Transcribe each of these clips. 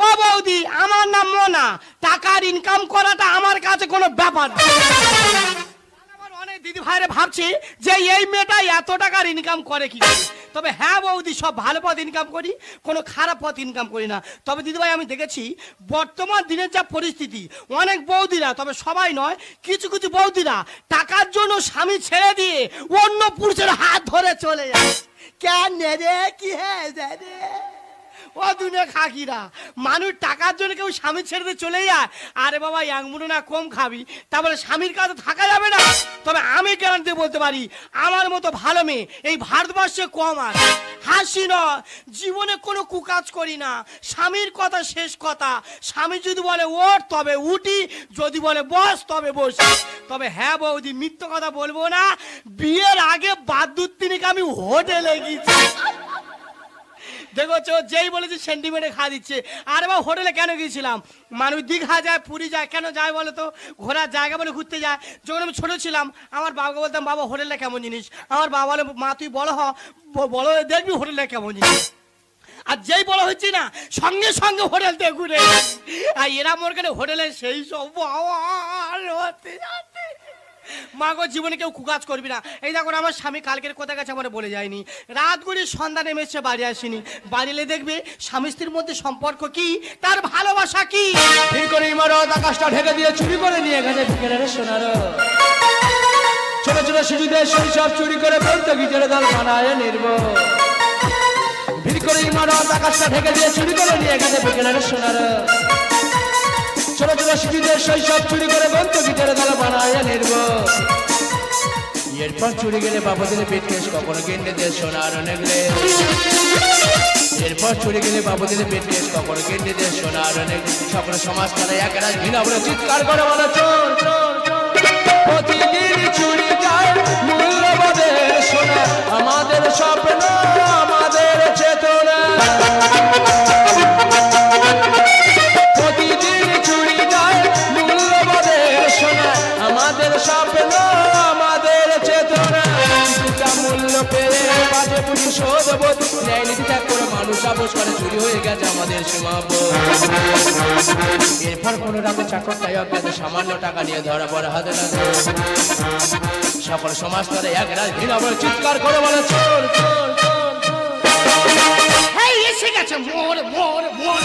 ও বৌদি, আমার নাম মোনা। টাকার ইনকাম করাটা আমার কাছে কোনো ব্যাপার অনেক দিদি ভাইরে ভাবছি যে এই মেয়েটা এত টাকার ইনকাম করে কি করে? তবে হ্যাঁ বৌদি, সব ভালো পথ ইনকাম করি, কোনো খারাপ পথ ইনকাম করি না। তবে দিদিভাই, আমি দেখেছি বর্তমান দিনের যা পরিস্থিতি, অনেক বৌদিরা, তবে সবাই নয়, কিছু কিছু বৌদিরা টাকার জন্য স্বামী ছেড়ে দিয়ে অন্য পুরুষের হাত ধরে চলে যায়। কেন রে? কি হ্যাঁ রে? ও দুনিয়া খাকিরা মানুষ টাকার জন্য কেউ স্বামী ছেড়ে দিয়ে চলে যায়। আরে বাবা ইয়াংমুনো না কম খাবি। তারপরে স্বামীর কাছে থাকা যাবে না। তবে আমি গ্যারান্টি বলতে পারি? আমার মতো ভালো মেয়ে এই ভারতবর্ষে কম আছে হাসি ন জীবনে কোনো কুকাজ করি না। স্বামীর কথা শেষ কথা। স্বামী যদি বলে ওঠ, তবে উঠি। যদি বলে বস, তবে বসি। তবে হ্যাঁ বৌদি, মিথ্য কথা বলব না। বিয়ের আগে বাদ্যুৎ তিনিকে আমি হোটেলে গেছি দেখো যেই বলেছে সেন্টিমেন্টে খা দিচ্ছে। আরে বা হোটেলে কেন গিয়েছিলাম? মানুষ দীঘা যায়, পুরী যায়, কেন যায় বলো তো? ঘোরার জায়গা বলে ঘুরতে যায়। যখন আমি ছোটো ছিলাম, আমার বাবাকে বলতাম, বাবা, হোটেলটা কেমন জিনিস? আমার বাবা বলে, মা, তুই বড় হ, ব- বড় দেখবি হোটেলটা কেমন জিনিস। আর যেই বড় হচ্ছে না, সঙ্গে সঙ্গে হোটেল থেকে ঘুরে। আর এরা মোর হোটেলে সেই সব হতে যাচ্ছে। মা গো জীবনে কেউ কুকাজ করবি না। এই দেখো আমার স্বামী কালকের কোথায় গেছে আমার বলে যায়নি। রাত করে সন্ধ্যা নেমে বাড়ি আসেনি। বাড়ি এলে দেখবে স্বামী স্ত্রীর মধ্যে সম্পর্ক কি, তার ভালোবাসা কি? ঠিক করে ইমারত, আকাশটা ঢেকে দিয়ে চুরি করে নিয়ে গেছে ভিকেরের সোনার। ছোট ছোট শিশুদের শৈশব চুরি করে বলতে, গিটারে দল বানায় নির্ব। ভিড় করে ইমারত, আকাশটা ঢেকে দিয়ে চুরি করে নিয়ে গেছে ভিকেরের সোনার। ছোট ছোট শিশুদের শৈশব চুরি করে বলতে গিটারে দল বানায় নির্ব এরপর চুরি গেলে বাবাদের পেট কেস কখনো কেন্দ্রে দিয়ে সোনার নেগলে। এরপর চলে গেলে বাবুদের পেট কেস কখনো কেটে দিয়ে সোনার অনেক সকল সমাজ তারা এক রাজ ঘৃণা বলে চিৎকার করে বলে, চোর চোর চোর। প্রতিদিন চুরি যায় মূল্যবাদের সোনা। আমাদের স্বপ্ন করে করে সামান্য টাকা নিয়ে ধরা পড়ে সকল সমাজ তারা এক রাত ঘৃণা চিৎকার করে বলে চোর মোর।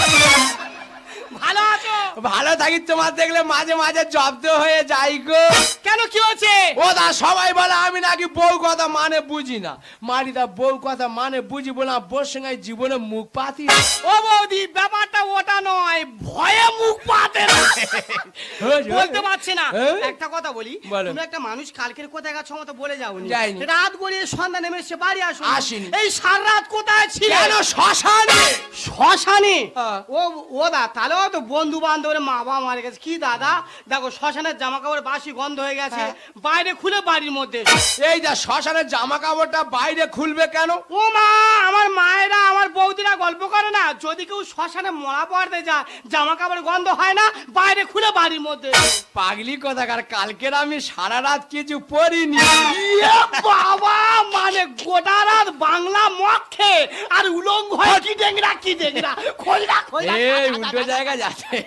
ভালো আছো? ভালো থাকি তোমার দেখলে মাঝে মাঝে জব্দ হয়ে যাই গো। কেন কি হচ্ছে ও দা সবাই বলে আমি নাকি বউ কথা মানে বুঝি না। মারি মারিদা বউ কথা মানে বুঝি বলে বউর সঙ্গে জীবনে মুখ পাতি ও বৌদি ব্যাপারটা ওটা নয় ভয়ে মুখ পাতে না। বলতে পারছি না। হ্যাঁ? একটা কথা বলি। তুমি একটা মানুষ কালকের কোথায় গেছো মতো বলে যাওনি। রাত গড়িয়ে সন্ধ্যা নেমে এসে বাড়ি আসো আসিনি। এই সারা রাত কোথায় ছিল? কেন শ্মশানে? শ্মশানে? হ্যাঁ। ও ও দা তাহলে তো বন্ধু বান্ধবের মা বাবা মারা গেছে। কি দাদা? দেখো শ্মশানের জামা কাপড় বাসি গন্ধ হয়ে গেছে। হ্যাঁ। বাইরে খুলে বাড়ির মধ্যে এই যা শ্মশানের জামা কাপড়টা বাইরে খুলবে কেন? ও মা আমার মায়েরা আমার বৌদিরা গল্প করে না? যদি কেউ শ্মশানে মরা পড়তে যায় জামা কাপড় গন্ধ হয় না বাইরে খুলে বাড়ির মধ্যে। পাগলি কোথাকার কালকের আমি সারা রাত কিছু পড়িনি। ইয়ে বাবা মানে গোটা রাত বাংলা মক্ষে আর উলঙ্গ হয় কি ডেংরা কি ডেংরা? খোলরা খোলরা এই উল্টো জায়গা যাচ্ছে।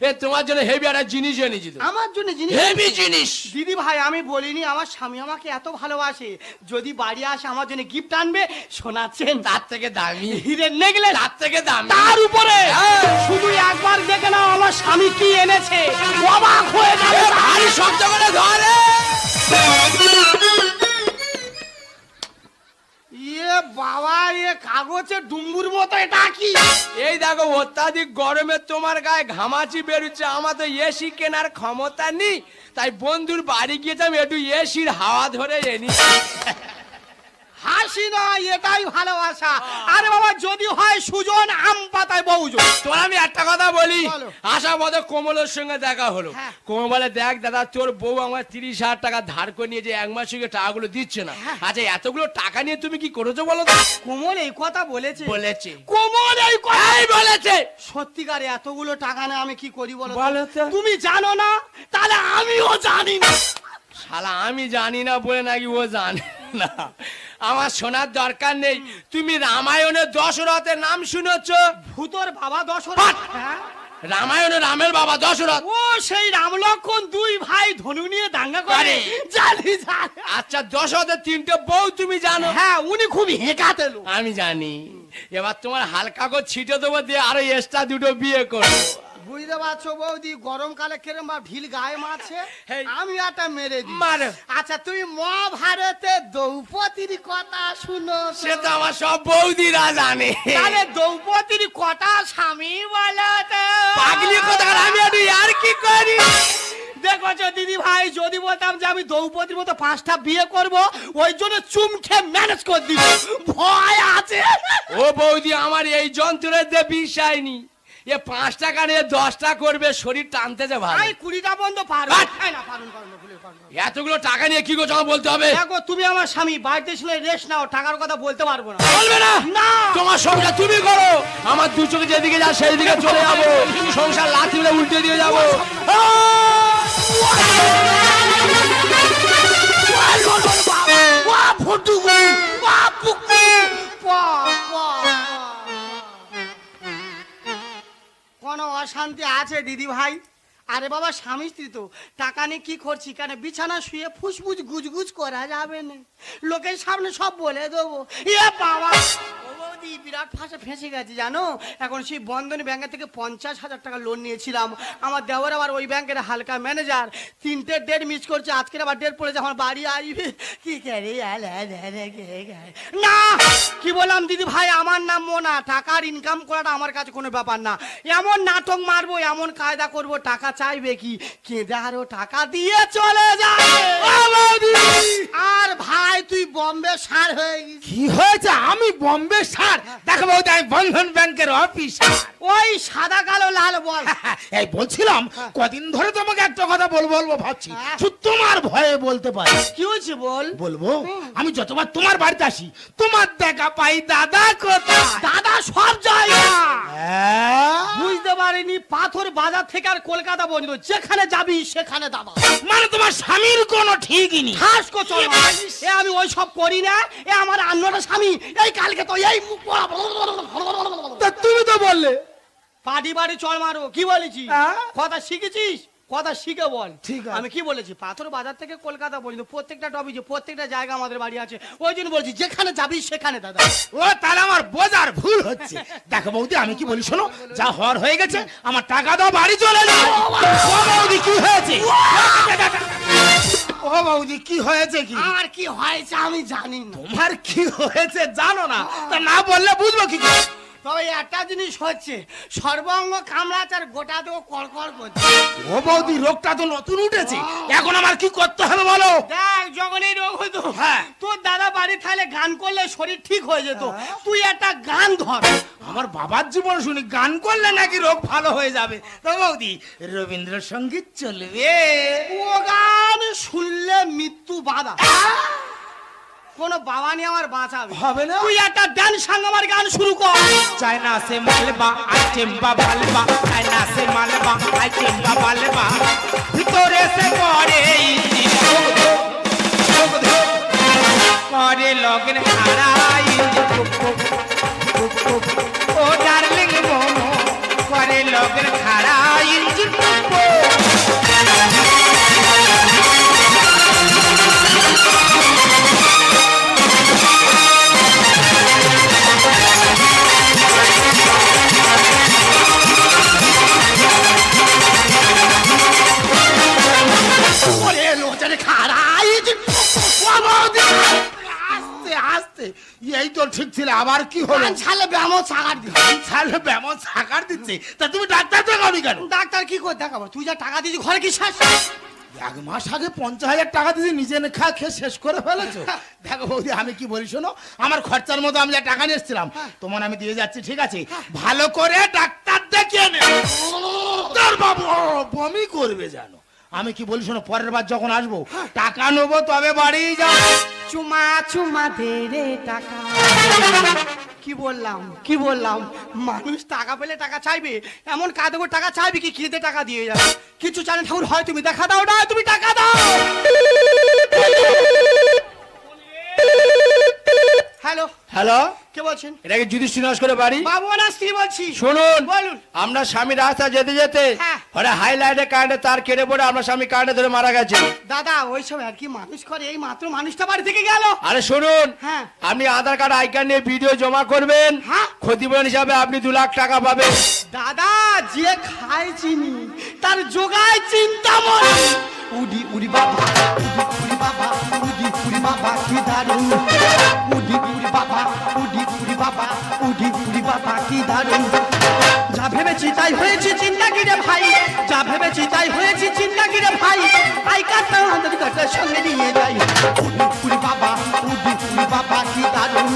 এ তোমার জন্য হেভি একটা জিনিস এনেছি তো আমার জন্য জিনিস? হেভি জিনিস। দিদি ভাই আমি বলিনি আমার স্বামী আমাকে এত ভালোবাসে। যদি বাড়ি আসে আমার জন্য গিফট আনবে শোনাচ্ছেন। তার থেকে দামি। হিরের নেগলে তার থেকে দামি। তার উপরে। হ্যাঁ। শুধু একবার দেখে নাও আমার স্বামী কি এনেছে। অবাক হয়ে যাবে ভারী শব্দ করে ধরে। বাবা, এ কাগজে ডুম্বুর মতো, এটা কি? এই দেখো, অত্যাধিক গরমে তোমার গায়ে ঘামাচি বেরোচ্ছে আমার তো এসি কেনার ক্ষমতা নেই। তাই বন্ধুর বাড়ি গিয়েছিলাম একটু এসির হাওয়া ধরে এনি হাসি না এটাই ভালোবাসা। আরে বাবা যদি হয় সুজন আম পাতায় বহুজন তোমার আমি একটা কথা বলি। আশা মতো কোমলের সঙ্গে দেখা হলো। হ্যাঁ। কোমল বলে দেখ দাদা তোর বউ আমার তিরিশ হাজার টাকা ধার করে নিয়ে যে এক মাস সঙ্গে টাকাগুলো দিচ্ছে না। হ্যাঁ। আচ্ছা এতগুলো টাকা নিয়ে তুমি কি করেছ বলো তো? কোমল এই কথা বলেছে। বলেছে। কোমল এই কথা এই বলেছে। সত্যিকারে এতগুলো টাকা না আমি কি করি বলো। তুমি জানো না? তাহলে আমিও জানি না। শালা আমি জানি না বলে নাকি ও জানে না। আমার শোনার দরকার নেই। তুমি রামায়ণের দশরথের নাম শুনেছ? ভূতর বাবা দশরথ! হ্যাঁ? রামায়ণে রামের বাবা দশরথ। ও সেই রাম লক্ষণ দুই ভাই ধনু নিয়ে দাঙ্গা করে। করে। জানি জানি। আচ্ছা দশরথের তিনটে বউ তুমি জানো? হ্যাঁ উনি খুব হেঁকাতে আমি জানি। এবার তোমার হালকা করে ছিটে দেবো দিয়ে আরও এক্সট্রা দুটো বিয়ে করব। বুঝতে পারছ বৌদি? গরমকালে কেরম বা ঢিল গায়ে মারছে। আমি একটা মেরে দিই। মারো। আচ্ছা তুমি মহাভারতে দ্রৌপদীর কথা শুনো। সে তো আমার সব বৌদিরা জানে। তাহলে দ্রৌপদীর কটা স্বামী বলো তো। পাগলি কথা আমি একটু আর কি করি? দেখো দিদি ভাই যদি বলতাম যে আমি দ্রৌপদীর মতো পাঁচটা বিয়ে করব ওই জন্য চুমখে ম্যানেজ করে দিব। ভয় আছে? ও বৌদি আমার এই যন্ত্রের দিয়ে বিষয় নি এ পাঁচ টাকা নিয়ে দশটা করবে শরীর টানতে যে ভাই কুড়িটা বন্ধ বাট! না পারুন। এতগুলো টাকা নিয়ে কি করছ বলতে হবে? দেখো তুমি আমার স্বামী বাড়িতে ছিল রেস্ট নাও টাকার কথা বলতে পারব না। বলবে না? না! তোমার সংসার তুমি করো। আমার দু চোখে যেদিকে যা সেই দিকে চলে যাব। সংসার লাথি উল্টে দিয়ে যাব। আছে, দিদি ভাই? আরে বাবা, স্বামী স্ত্রী তো। টাকা নিয়ে কি করছি? কেন বিছানা শুয়ে ফুসফুস, গুজগুজ করা যাবে না। লোকের সামনে সব বলে দেবো। এ বাবা! ও বিরাট ফাঁসে ফেঁসে গেছে, জানো? এখন সেই বন্ধন ব্যাংকের থেকে পঞ্চাশ হাজার টাকা লোন নিয়েছিলাম। আমার দেওয়ার আবার ওই ব্যাংকের হালকা ম্যানেজার তিনটে ডেট মিস করছে, আজকের আবার ডেট পড়েছে, আমার বাড়ি আসবে। কি না! কি বললাম, দিদি ভাই, আমার নাম মোনা। টাকার ইনকাম করাটা আমার কাছে কোনো ব্যাপার না। এমন নাটক মারবো, এমন কায়দা করব, টাকা চাইবে কি? কেঁদে আরও টাকা দিয়ে চলে যাবে আর ভাই, তুই বম্বে সার হয়ে কি হয়েছে? আমি বম্বে স্যার দেখো বৌদি আমি বন্ধন ব্যাংকের অফিসার। ওই সাদা কালো লাল বল। এই বলছিলাম কদিন ধরে তোমাকে একটা কথা বলব বলব ভাবছি। হ্যাঁ। শুধু তোমার ভয়ে বলতে পারি। কি হয়েছে বল? বলব আমি যতবার তোমার বাড়িতে আসি তোমার দেখা পাই দাদা কোথায়? দাদা সব জায়গা হ্যাঁ? বুঝতে পারিনি পাথর বাজার থেকে আর কলকাতা পর্যন্ত। যেখানে যাবি সেখানে দাদা। মানে তোমার স্বামীর কোনো ঠিকই নেই। ঠাস কো চল এ আমি ওই সব করি না এ আমার আন্নটা স্বামী এই কালকে তো এই তুমি তো বললে। পাটি বাড়ি চল মারো কি বলেছি? কথা শিখেছিস? কথা শিখে বল। ঠিক আমি কি বলেছি? পাথর বাজার থেকে কলকাতা পর্যন্ত প্রত্যেকটা টপিকে প্রত্যেকটা জায়গা আমাদের বাড়ি আছে ওই জন্য বলছি যেখানে যাবি সেখানে দাদা। ও তাহলে আমার বোঝার ভুল হচ্ছে। দেখো বৌদি আমি কি বলি শোনো যা হওয়ার হয়ে গেছে আমার টাকা দাও বাড়ি চলে যাও। ও বৌদি কি হয়েছে? ও বৌদি কি হয়েছে কি? আমার কি হয়েছে আমি জানি না। তোমার কি হয়েছে জানো না? তা না বললে বুঝব কি করে? তবে একটা জিনিস হচ্ছে সর্বঙ্গ কামড়াচ্ছে আর গোটা দেও কড়কড় করছে। ও বৌদি রোগটা তো নতুন উঠেছে। এখন আমার কি করতে হবে বলো? দেখ যখন এই রোগ হতো। হ্যাঁ। তোর দাদা বাড়ি থাকলে গান করলে শরীর ঠিক হয়ে যেত। তুই একটা গান ধর। আমার বাবার জীবন শুনি গান করলে নাকি রোগ ভালো হয়ে যাবে। তো বৌদি রবীন্দ্রসঙ্গীত চলবে। ও গান শুনলে মৃত্যু বাধা। কোন বাবা নিয়ে আমার বাঁচাবে হবে না? তুই একটা সঙ্গ আমার গান শুরু কর চায়না সে মালবা আইটেম বা মালবা চায়না সে মালবা আইটেম বা মালবা ভিতরে সে ধুক, করে লগন হারাই। ও ডার্লিং মোমো করে লগন হারাই এই তো ঠিক ছিল আবার কি হলো? ছালে ব্যামো চাগার দি ছালে ব্যামন সাকার দিচ্ছে? তা তুমি ডাক্তার দেখাওনি কেন? ডাক্তার কি করে দেখাবো? তুই যা টাকা দিয়েছি ঘরে কি শ্বাস এক মাস আগে পঞ্চাশ হাজার টাকা দিয়ে নিজে খা খেয়ে শেষ করে ফেলেছো? দেখো বৌদি আমি কি বলি শোনো আমার খরচার মতো আমি যা টাকা নিয়ে এসেছিলাম তোমার আমি দিয়ে যাচ্ছি ঠিক আছে? ভালো করে ডাক্তার দেখিয়ে নে। বাবু বমি করবে জানো আমি কি বলি শোনো পরের বার যখন আসব টাকা নেব তবে বাড়ি যাও চুমা চুমা দে রে টাকা। কি বললাম কি বললাম? মানুষ টাকা পেলে টাকা চাইবে এমন কাঁদে টাকা চাইবে কি খেতে টাকা দিয়ে যাবে? কিছু জানে ঠাকুর হয় তুমি দেখা দাও না তুমি টাকা দাও। হ্যালো হ্যালো কে বলছেন? এটা কি যুধিষ্ঠির নস্করের বাড়ি। বাবু না স্ত্রী বলছি। শুনুন বলুন। আমরা স্বামী রাস্তা যেতে যেতে হ্যাঁ। ওরা হাইলাইটে কারেন্টে তার কেটে পড়ে আমরা স্বামী কারেন্টে ধরে মারা গেছে। দাদা ওইসব আর কি মানুষ করে এই মাত্র মানুষটা বাড়ি থেকে গেল। আরে শুনুন হ্যাঁ। আপনি আধার কার্ড আই কার্ড নিয়ে ভিডিও জমা করবেন। হ্যাঁ। ক্ষতিপূরণ হিসাবে আপনি দু লাখ টাকা পাবেন। দাদা যে খায় চিনি তার যোগায় চিন্তা মনে উডি উডি বাবা উডি উডি বাবা উডি। বাবা কি দারুণ উডি উডি বাবা উডি উডি বাবা উডি উডি বাবা কি দারুণ যা ভেবেছি তাই হয়েছে, চিন্তা কি রে ভাই। যা ভেবেছি তাই হয়েছে, চিন্তা কি রে ভাই আই কাটা আমাদের কাটার সঙ্গে নিয়ে যাই। উডি উডি বাবা উডি উডি বাবা কি দারুণ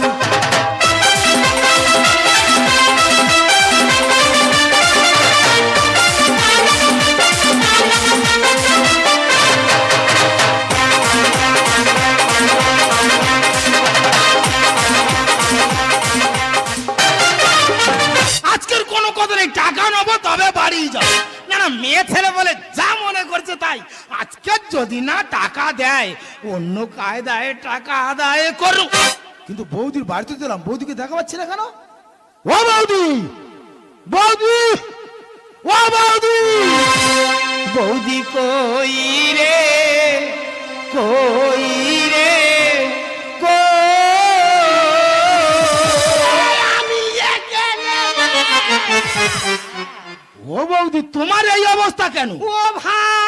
টাকা দেয় অন্য কায়দায় টাকা আদায় করো কিন্তু বৌদির বাড়িতে দিলাম বৌদিকে দেখা পাচ্ছি না কেন? ও বৌদি! বৌদি! ও বৌদি! বৌদি কই রে? কই রে। ও বৌদি তোমার এই অবস্থা কেন? ও ভাই।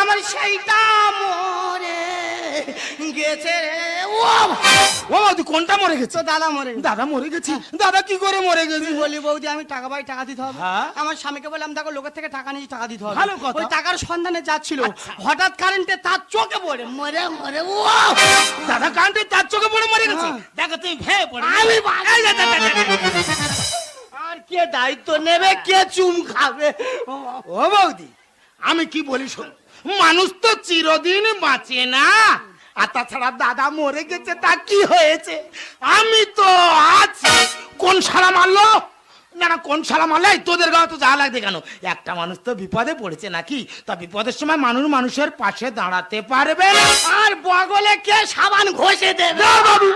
আমার সেইটা মরে গেছে কোনটা মরে গেছে দাদা মরে দাদা মরে গেছে দাদা কি করে মরে গেছে বলি বৌদি আমি টাকা পাই টাকা দিতে হবে। আমার স্বামীকে বললাম দেখো লোকের থেকে টাকা নিয়ে টাকা দিতে হবে ভালো। ওই টাকার সন্ধানে যাচ্ছিল হঠাৎ কারেন্টে তার চোখে পড়ে মরে মরে ও দাদা কান্তে তার চোখে পড়ে মরে গেছে। দেখো তুমি ভেয়ে পড়ে আমি। আর কে দায়িত্ব নেবে কে চুম খাবে? ও বৌদি আমি কি বলি শোন মানুষ তো চিরদিন বাঁচে না। আর তাছাড়া দাদা মরে গেছে তা কি হয়েছে? আমি তো আছি। কোন সালা মারলো? না না কোন সালা মারলে? তোদের গায়ে তো যা লাগবে কেন? একটা মানুষ তো বিপদে পড়েছে নাকি? তা বিপদের সময় মানুষ মানুষের পাশে দাঁড়াতে পারবে আর বগলে কে সাবান ঘষে দেবে? বাবু।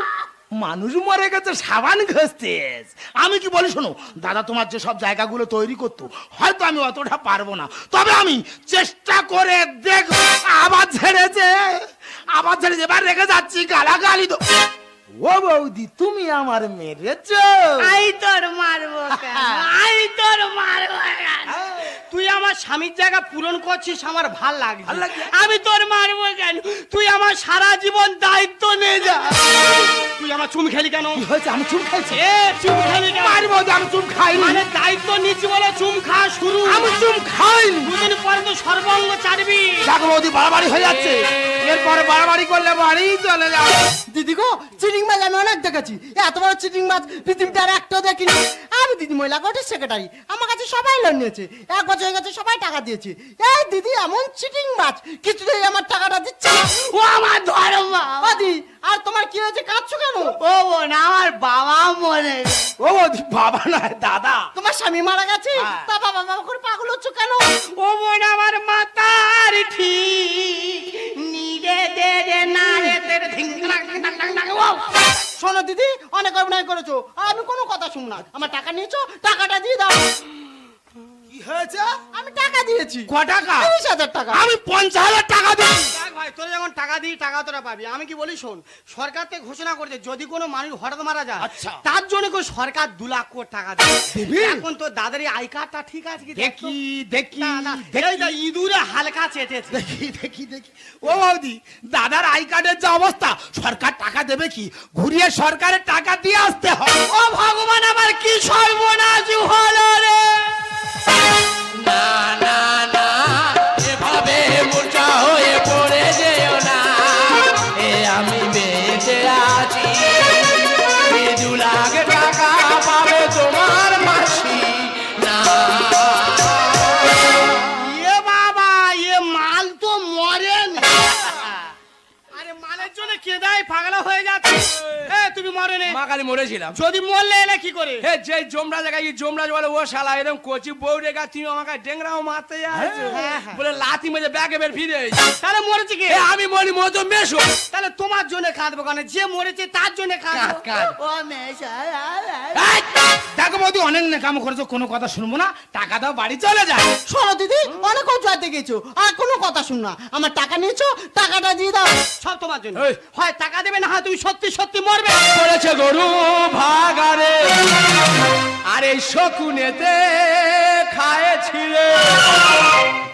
মানুষ মরে গেছে, সাবান ঘষতেস। আমি কি বলি, শোনো, দাদা তোমার যে সব জায়গাগুলো তৈরি করতো, হয়তো আমি অতটা পারব না। তবে আমি চেষ্টা করে দেখ আবার ছেড়েছে আবার ছেড়েছে এবার রেখে যাচ্ছি, গালাগালি তো ও বৌদি তুমি আমার মেরেছো। আই তোর মারবো কেন? আই তোর মারবো তুই আমার স্বামীর জায়গা পূরণ করছিস আমার ভালো লাগছে। আমি তোর মারবো কেন? তুই আমার সারা জীবন দায়িত্ব নিয়ে যা। তুই আমার চুম খেলি কেন? হয়েছে? আমি চুম খাইছি এ চুম খেলি কেন? মারি বৌদি আমি চুম খাই মানে দায়িত্ব নিচ্ছি বলে চুম খাওয়া শুরু। আমি চুপ খাই দুদিন পরে তো সর্বঙ্গ চারবি দেখো বৌদি বাড়াবাড়ি হয়ে যাচ্ছে। এরপরে বাড়াবাড়ি করলে বাড়ি চলে যাবে। দিদি গো চিটিং মাছ আমি অনেক দেখেছি এত বড় চিটিং মাছ পৃথিবীতে আর একটাও দেখিনি আমি দিদি মহিলা কোর্টের সেক্রেটারি আমার কাছে সবাই লোন নিয়েছে এক বছর হয়ে গেছে সবাই টাকা দিয়েছে এই দিদি এমন চিটিং মাছ কিছুতেই আমার টাকাটা দিচ্ছে ও আমার ধর্ম ও আর তোমার কি হয়েছে কাঁদছো কেন ও বোন আমার বাবা মরে ও বাবা নয় দাদা তোমার স্বামী মারা গেছে হ্যাঁ। তা বাবা বাবা করে পাগল হচ্ছ কেন ও বোন আমার মাতার ঠিক নিরে দে রে না রে তে রে ধিং টাং টাং টাং ও শোনো দিদি, অনেক অভিনয় করেছ। আমি কোনো কথা শুন না। আমার টাকা নিয়েছো, টাকাটা দিয়ে দাও। হয়েছে? আমি টাকা দিয়েছি। ক টাকা? তিরিশ হাজার টাকা। আমি পঞ্চাশ হাজার টাকা দিই দেখ ভাই তোরা যখন টাকা দিই টাকা তোরা পাবি। আমি কি বলি শোন সরকার থেকে ঘোষণা করেছে যদি কোনো মানুষ হঠাৎ মারা যায় আচ্ছা। তার জন্য করে সরকার দু লাখ কোটি টাকা দেবে। দেবে? এখন তো দাদার এই আই কার্ডটা ঠিক আছে কি দেখ দেখি। ইঁদুরে হালকা চেটেছে। দেখি দেখি দেখি। ও বৌদি দাদার আই কার্ডের যে অবস্থা সরকার টাকা দেবে কি? ঘুরিয়ে সরকারের টাকা দিয়ে আসতে হবে। ও ভগবান আমার কি সর্বনাশ হলো রে? না না কালী মরেছিলাম। যদি মরলে এলে কি করে? হে যে জমরা জায়গায় জমরাজ বলে ও শালা এরকম কচি বউ রেখা তুমি আমাকে ডেংরাও মারতে যাচ্ছো? হ্যাঁ, হ্যাঁ। বলে লাথি মেজে ব্যাগে বের ফিরে। তাহলে মরেছে কি? আমি মরি মতো মেশো। তাহলে তোমার জন্য কাঁদবো কেন? যে মরেছে তার জন্য কাঁদবো। কাঁদ, কাঁদ। ও মেশা দেখো বৌদি অনেক নেকামো করেছ কোনো কথা শুনব না। টাকা দাও বাড়ি চলে যায় শোনো দিদি অনেক উঁচুতে গেছো আর কোনো কথা শুন না। আমার টাকা নিয়েছো টাকাটা দিয়ে দাও। সব তোমার জন্য। হয় টাকা দেবে না হয় তুমি সত্যি সত্যি মরবে। করেছে গরু। ভাগারে। আর শকুনেতে খায়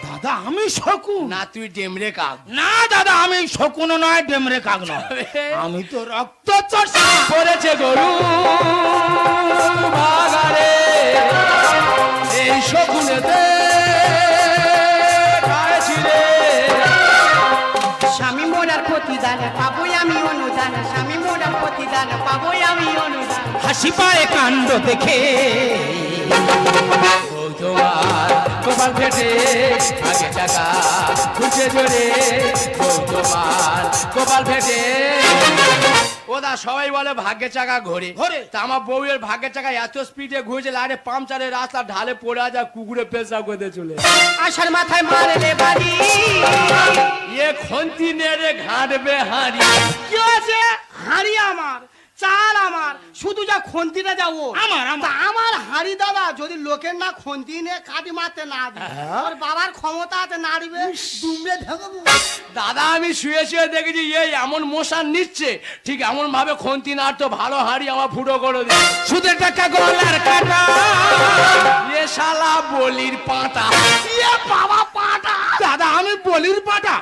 দাদা আমি শকুন। না তুই ডেমরে কাক। না দাদা আমি শকুনও নয় ডেমরে কাক নয়। আমি তো রক্ত চর্চা পড়েছে গরু। ভাগারে। এই শকুনেতে প্রতিদান পাবোই আমি অনুদান স্বামী মোরার প্রতিদান পাবোই আমি অনুদান। হাসি পায়ে কাণ্ড দেখে। কোপাল তোমার ফেটে আগে টাকা খুঁজে জোরে তোমার কপাল ফেটে ওদা সবাই বলে ভাগ্যে চাকা ঘোরে। ঘোরে। তা আমার বউয়ের ভাগ্যে চাকা এত স্পিডে ঘুরেছে লাইনে পাংচারের রাস্তা ঢালে পড়ে যা কুকুরে পেশা করতে চলে আসার মাথায় মারলে বাড়ি। এ খন্তি নেড়ে ঘাটবে হাঁড়ি। কি আছে হাঁড়ি আমার। চাল আমার শুধু যা খন্তিটা যাব আমার, আমার। তা হাঁড়ি দাদা যদি লোকের না খন্তি নিয়ে কাটি মারতে না দিই ওর বাবার ক্ষমতা আছে নাড়িবে দুমড়ে ধেকাবো দাদা আমি শুয়ে শুয়ে দেখেছি এই এমন মশান নিচ্ছে। ঠিক এমন ভাবে খন্তি নাড়তো ভালো হাঁড়ি আমার ফুটো করে দিই সুদের টাকা গলার কাটা। এ শালা বলির পাতা ইয়ে বাবা পাটা। দাদা আমি বলির পাটা।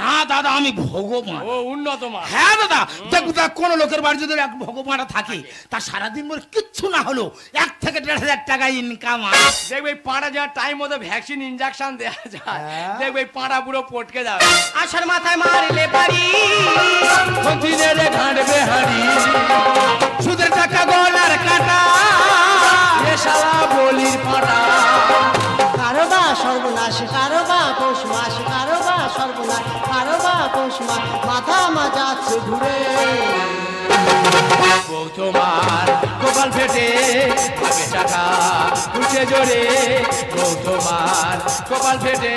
না দাদা আমি ভগবান। ও উন্নত মা হ্যাঁ দাদা দেখো তা কোন লোকের বাড়ি যদি এক ভগবানটা থাকে তা সারাদিন বলে কিচ্ছু না হলো এক থেকে দেড় হাজার টাকা ইনকাম হয় দেখবে পাড়া যাওয়ার টাইম মতো ভ্যাকসিন ইনজেকশন দেওয়া যায়। দেখবে এই পাড়া পুরো পটকে যাবে। আষাঢ় মাথায় মারলে বাড়ি দিনের ঘাটবে হাঁড়ি। সুদের টাকা গলার কাটা এ শালা বলির পাটা কারও বা সর্বনাশ, কারও বা পৌষ মাস, কারও বা সর্বনাশ, কারও বা পৌষ মাস, মাথা মাজাচ্ছে ঘুরে। বউ তোমার কপাল ফেটে আগে টাকা উঠে জোরে। বউ তোমার কপাল ফেটে।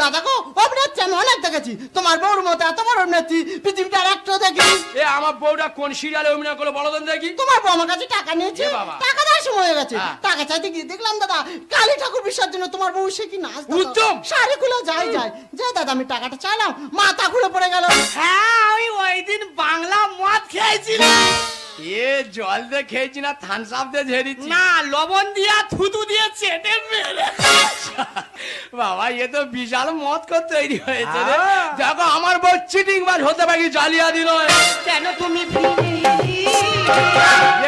দাদা গো অভিনেত্রী আমি অনেক দেখেছি। তোমার বউর মতো এত বড় অভিনেত্রী পৃথিবীটা আর একটাও দেখিনি। এ আমার বউটা কোন সিরিয়ালে অভিনয় করল বলো তো দেখি। তোমার বউ আমার কাছে টাকা নিয়েছে। এ বাবা। টাকা দেওয়ার সময় হয়ে গেছে। হ্যাঁ। টাকা চাইতে গিয়ে দেখলাম দাদা কালী ঠাকুর বিসর্জনে তোমার বউ সে কি নাচ দাদা। উত্তম। শাড়ি খুলে যাই যায় যে দাদা আমি টাকাটা চাইলাম মাথা খুলে পড়ে গেল। হ্যাঁ আমি ওই দিন বাংলা মদ খেয়েছিলাম এ জল দিয়ে খেয়েছি না থানস আপ দিয়ে ঝেড়েছি। না লবণ দিয়া থুতু দিয়ে চেটে মেরে। বাবা এ তো বিশাল মদ করে তৈরি হয়েছে রে। দেখো আমার বউ চিটিং বাজ হতে পারি জ্বালিয়া দিল কেন তুমি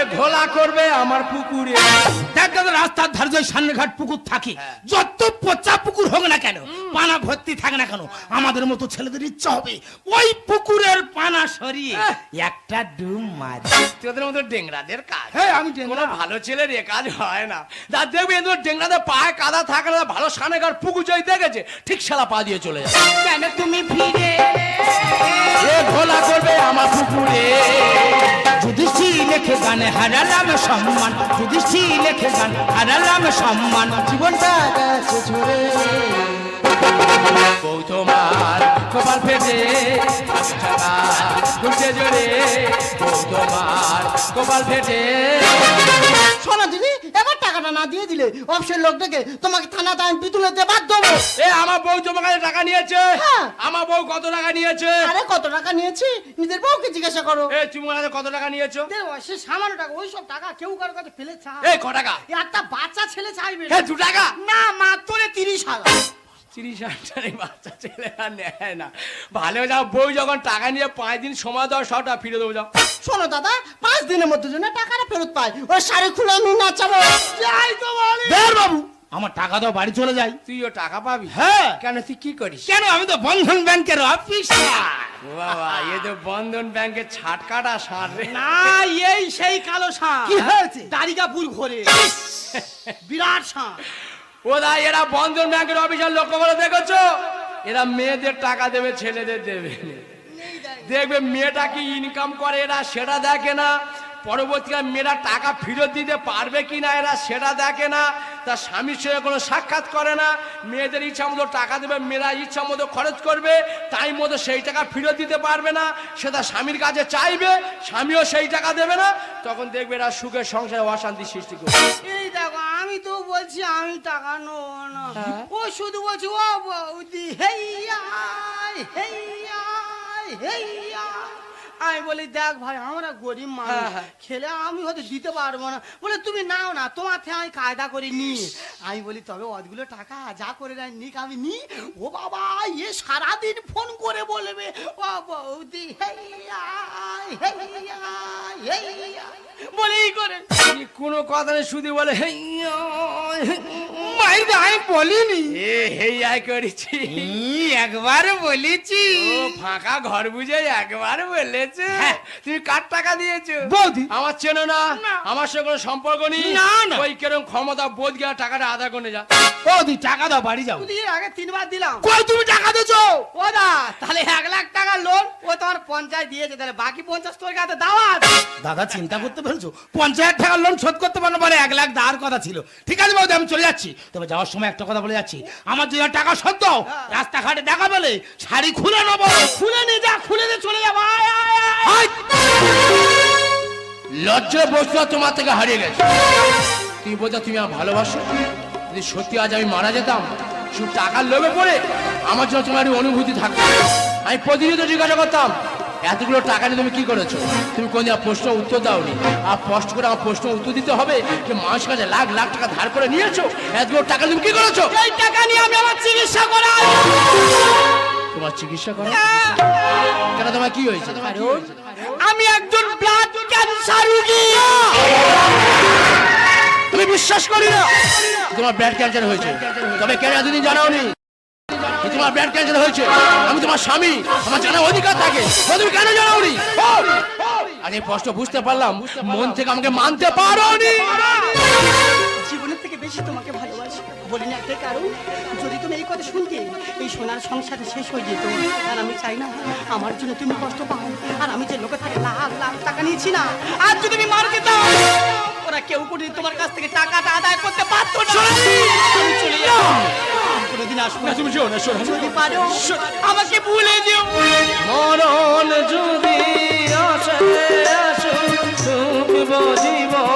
এ ঘোলা করবে আমার পুকুরে। দেখ দাদা রাস্তার ধারে যে সামনেঘাট পুকুর থাকে যত পচা পুকুর হোক না কেন পানা ভর্তি থাকে না কেন আমাদের মতো ছেলেদের ইচ্ছা হবে ওই পুকুরের পানা সরিয়ে একটা ডুব মারি। তোদের মতো ডেংরাদের কাজ। হ্যাঁ আমি ডেংরা। ভালো ছেলের এ কাজ হয় না। দা দেখবি এদের ডেংরাদের পায়ে কাদা থাকে না ভালো সানেগার পুকুর যাই দেখেছে ঠিক শালা পা দিয়ে চলে যাবে। কেন তুমি ফিরে? এ ঘোলা করবে আমার পুকুরে। যুধিষ্ঠির লেখে গানে, হারালাম সম্মান। যুধিষ্ঠি লেখে গান, হারালাম সম্মান। জীবনটা গেছে ঝরে বউ তোমার কপাল ফেটে হাতে জোরে তোমার কপাল ফেটে। শোনো দিদি এবার টাকাটা না দিয়ে দিলে অফিসের লোকটাকে তোমাকে থানাতে আমি পিতুলেতে বাদ দেবো। এ আমার বউ তোমার কাছে টাকা নিয়েছে। হ্যাঁ। আমার বউ কত টাকা নিয়েছে? আরে কত টাকা নিয়েছি? নিজের বউকে জিজ্ঞাসা করো। এ তুমি আমার কাছে কত টাকা নিয়েছো? দে, ও, সে সামান্য টাকা ওই সব টাকা কেউ কারও কাছে ফেলে চায়। এই ক টাকা? একটা বাচ্চা ছেলে চাইবে। এ দু টাকা? না মাত্র তিরিশ হাজার। তিরিশ হাজার বাচ্চা ছেলে নেয় না। ভালো যাও বউ যখন টাকা নিয়ে পাঁচ দিন সময় দাও সবটা ফিরে দেবো যাও। শোনো দাদা পাঁচ দিনের মধ্যে যেন টাকাটা ফেরত পাই। ওই শাড়ি খুলে আমি নাচাবো। যাই তো বলি। বাবু আমার টাকা দাও বাড়ি চলে যাই। তুইও টাকা পাবি? হ্যাঁ। কেন তুই কি করিস? কেন আমি তো বন্ধন ব্যাংকের অফিস ও বাবা এ তো বন্ধন ব্যাংকে ছাট কাটা সার না এই সেই কালো সাপ কি হয়েছে? দাড়িকাপুর ঘোরে। বিরাট সাপ ও দা এরা বন্ধন ব্যাংকের অফিসার লক্ষ্য করে দেখেছ? এরা মেয়েদের টাকা দেবে, ছেলেদের দেবে। দেখবে মেয়েটা কি ইনকাম করে, এরা সেটা দেখে না। পরবর্তীকালে মেয়েরা টাকা ফেরত দিতে পারবে কি না এরা সেটা দেখে না। তার স্বামীর সঙ্গে কোনো সাক্ষাৎ করে না। মেয়েদের ইচ্ছা মতো টাকা দেবে, মেয়েরা ইচ্ছা মতো খরচ করবে টাইম মতো সেই টাকা ফেরত দিতে পারবে না। সে তার স্বামীর কাছে চাইবে, স্বামীও সেই টাকা দেবে না। তখন দেখবে এরা সুখের সংসারে অশান্তি সৃষ্টি করবে। তো বলছি আমি টাকা নেব না হ্যাঁ। ও শুধু বলছি ও বৌদি হেইয়া হেইয়া হেইয়া আমি বলি দেখ ভাই আমরা গরিব মানুষ। হ্যাঁ, হ্যাঁ। খেলে আমি হয়তো দিতে পারব না। বলে তুমি নাও না তোমার থেকে আমি কায়দা করে নি। আমি বলি তবে অতগুলো টাকা যা করে নেয় নিক আমি নি। ও বাবা এ সারাদিন ফোন করে বলবে ও বৌদি হেইয়া হেইয়া হেইয়া বলেই করে। কোনো কথা নেই শুধু বলে হেই মাইর আমি বলিনি। এ করেছি। একবার বলেছি। ও ফাঁকা ঘর বুঝে একবার বলেছে। হ্যাঁ। তুমি কার টাকা দিয়েছ? বৌদি। আমার চেনো না। আমার সঙ্গে কোনো সম্পর্ক নেই। না, না। ওই কেরম ক্ষমতা বোধ গিয়ে টাকাটা আদা করে যা। বৌদি টাকা দাও বাড়ি যাও। দিয়ে আগে তিনবার দিলাম। কই তুমি টাকা দিছো ও দা তাহলে এক লাখ টাকা লোন ও তোমার পঞ্চায়েত দিয়েছে। তাহলে বাকি পঞ্চাশ তোর কাছে দাদা চিন্তা করতে পেরেছ? পঞ্চায়েত টাকার লোন শোধ করতে পারো বলে এক লাখ দেওয়ার কথা ছিল। ঠিক আছে বৌদি আমি চলে যাচ্ছি। তবে যাওয়ার সময় একটা কথা বলে যাচ্ছি। আমার যদি টাকা শোধ দাও রাস্তাঘাটে দেখা পেলে শাড়ি খুলে নেব। খুলে নে যা খুলে নে চলে যাব আয়, আয়। লজ্জা বস্তু তোমার থেকে হারিয়ে গেছে। তুমি বলছো তুমি আমার ভালোবাসো? যদি সত্যি আজ আমি মারা যেতাম, শুধু টাকার লোভে পড়ে আমার জন্য তোমার অনুভূতি থাকতো। আমি প্রতিনিয়ত জিজ্ঞাসা করতাম, এতগুলো টাকা নিয়ে তুমি কি করেছ? তুমি কোন প্রশ্ন উত্তর দাওনি? আর কষ্ট করে আমার প্রশ্ন উত্তর দিতে হবে যে মানুষের কাছে লাখ লাখ টাকা ধার করে নিয়েছো? এতগুলো টাকা তুমি কি করেছ? এই টাকা নিয়ে আমি আমার চিকিৎসা করাই। তোমার চিকিৎসা করো কেন তোমার কি হয়েছে? আমি একজন ব্লাড ক্যান্সার রোগী। তুমি বিশ্বাস করি না। তোমার ব্লাড ক্যান্সার হয়েছে। তবে কেন এতদিন জানাওনি? তোমার ব্লাড ক্যান্সার হয়েছে। আমি তোমার স্বামী। আমার জানার অধিকার থাকে। তুমি কেন জানাওনি? আজ এই কষ্ট বুঝতে পারলাম। মন থেকে আমাকে মানতে পারোনি। জীবনের থেকে বেশি তোমাকে ভালোবাসি। বলি না একটাই কারণ যদি তুমি এই কথা শুনতে এই সোনার সংসারে শেষ হয়ে যেত আর আমি চাই না আমার জন্য তুমি কষ্ট পাও আর আমি যে লোকে থাকে লাখ লাখ টাকা নিয়েছি না আর যদি আমি মার খেতাম ওরা কেউ কোটি তোমার কাছ থেকে টাকাটা আদায় করতে পারতো না। আমি চলে যাব কোনোদিন আসব না। তুমি শোনো শোনো যদি পারো আমাকে ভুলে যেও। মরণ যদি আসে আসে ডুবব জীবন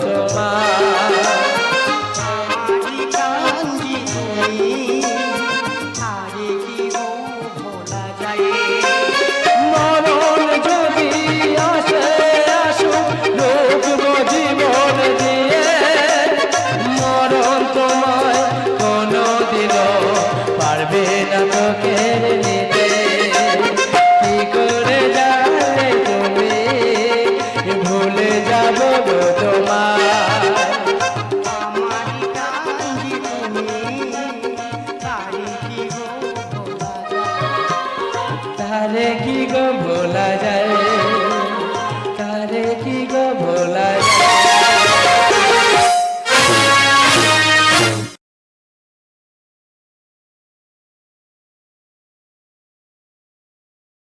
তোমার